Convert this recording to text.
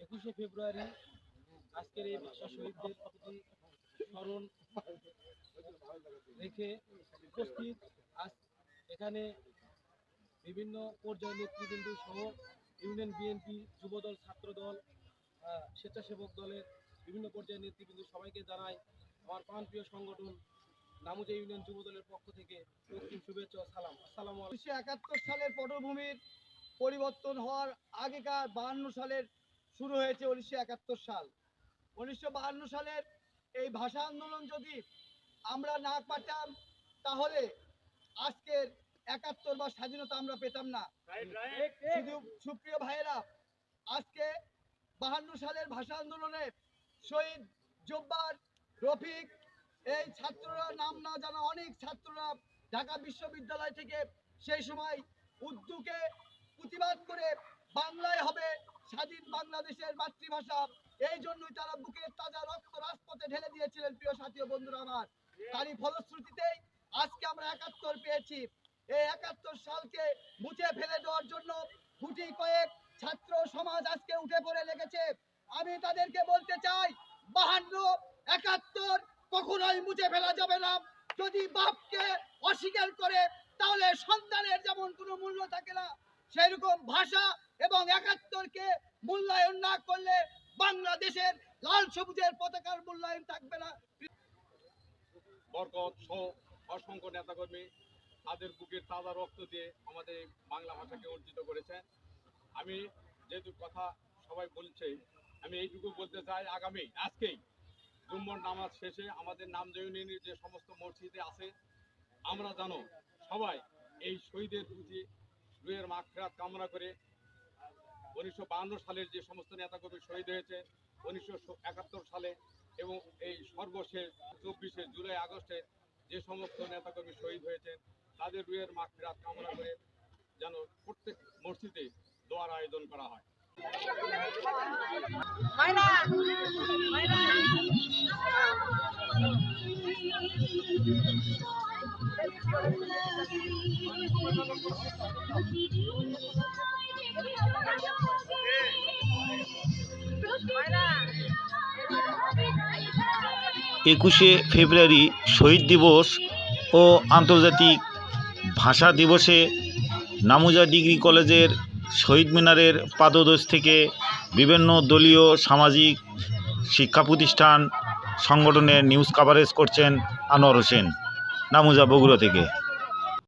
একুশে ফেব্রুয়ারি আজকের এই ভাষা শহীদদের প্রতি স্মরণ রেখে উপস্থিত আজ এখানে বিভিন্ন পর্যায়ের নেতৃবৃন্দ সহ ইউনিয়ন বিএনপি যুবদল, ছাত্রদল স্বেচ্ছাসেবক দলের বিভিন্ন পর্যায়ের নেতৃবৃন্দ সবাইকে জানাই আমার প্রাণপ্রিয় সংগঠন নামুজা ইউনিয়ন যুবদলের পক্ষ থেকে শুভেচ্ছা ও সালাম। আসসালামু উনিশশো একাত্তর সালের পটভূমির পরিবর্তন হওয়ার আগেকার বাহান্ন সালের শুরু হয়েছে উনিশশো একাত্তর সাল। উনিশশো বাহান্ন সালের এই ভাষা আন্দোলন যদি আমরা না পাতাম তাহলে আজকের একাত্তর বা স্বাধীনতা আমরা পেতাম না। শুধু সুপ্রিয় ভাইয়েরা আজকে বাহান্ন সালের ভাষা আন্দোলনে শহীদ জব্বার রফিক, এই ছাত্ররা নাম না জানা অনেক ছাত্ররা ঢাকা বিশ্ববিদ্যালয় থেকে সেই সময় উর্দুকে প্রতিবাদ করে বাংলায় হবে স্বাধীন বাংলাদেশের মাতৃভাষা। এই জন্যই তারা বুকের তাজা রক্ত রাজপথে ঢেলে দিয়েছিলেন, প্রিয় সাথী বন্ধুরা আমার। তারই ফলশ্রুতিতেই আজকে আমরা একাত্তর পেয়েছি। এই একাত্তর সালকে মুছে ফেলে দেওয়ার জন্য গুটি কয়েক ছাত্র সমাজ আজকে উঠে পড়ে লেগেছে। আমি তাদেরকে বলতে চাই, বাহান্ন একাত্তর কখনোই মুছে ফেলা যাবে না। যদি বাপকে অস্বীকার করে, তাহলে সন্তানের যেমন কোনো মূল্য থাকে না সেরকম ভাষা এবং একাত্তরকে মূল্যায়ন না করলে বাংলাদেশের লাল সবুজের পতাকার মূল্যায়ন থাকবে না। বরকত সহ অসংখ্য নেতাকর্মী তাদের বুকের তাজা রক্ত দিয়ে আমাদের বাংলা ভাষাকে অর্জিত করেছেন আমি যেহেতু কথা সবাই বলছে, আমি এইটুকু বলতে চাই, আগামী, আজকেই জুম্মর নামাজ শেষে আমাদের নাম ইউনিয়নের যে সমস্ত মসজিদে আছে, আমরা জানো সবাই এই শহীদের প্রতি রুয়ের মাখরাত কামনা করে উনিশশো সালের যে সমস্ত নেতাকর্মী শহীদ হয়েছে, উনিশশো একাত্তর সালে এবং এই সর্বশেষ চব্বিশে জুলাই আগস্টে যে সমস্ত নেতাকর্মী শহীদ হয়েছেন, তাদের রুয়ের মাগফিরাত কামনা করে যেন প্রত্যেক মসজিদে দোয়ার আয়োজন করা হয়। একুশে ফেব্রুয়ারি শহীদ দিবস ও আন্তর্জাতিক ভাষা দিবসে নামুজা ডিগ্রি কলেজের শহীদ মিনারের পাদদেশ থেকে বিভিন্ন দলীয় সামাজিক শিক্ষা প্রতিষ্ঠান, সংগঠনের নিউজ কাভারেজ করছেন আনোয়ার হোসেন। নামুজা বগুড়া থেকে।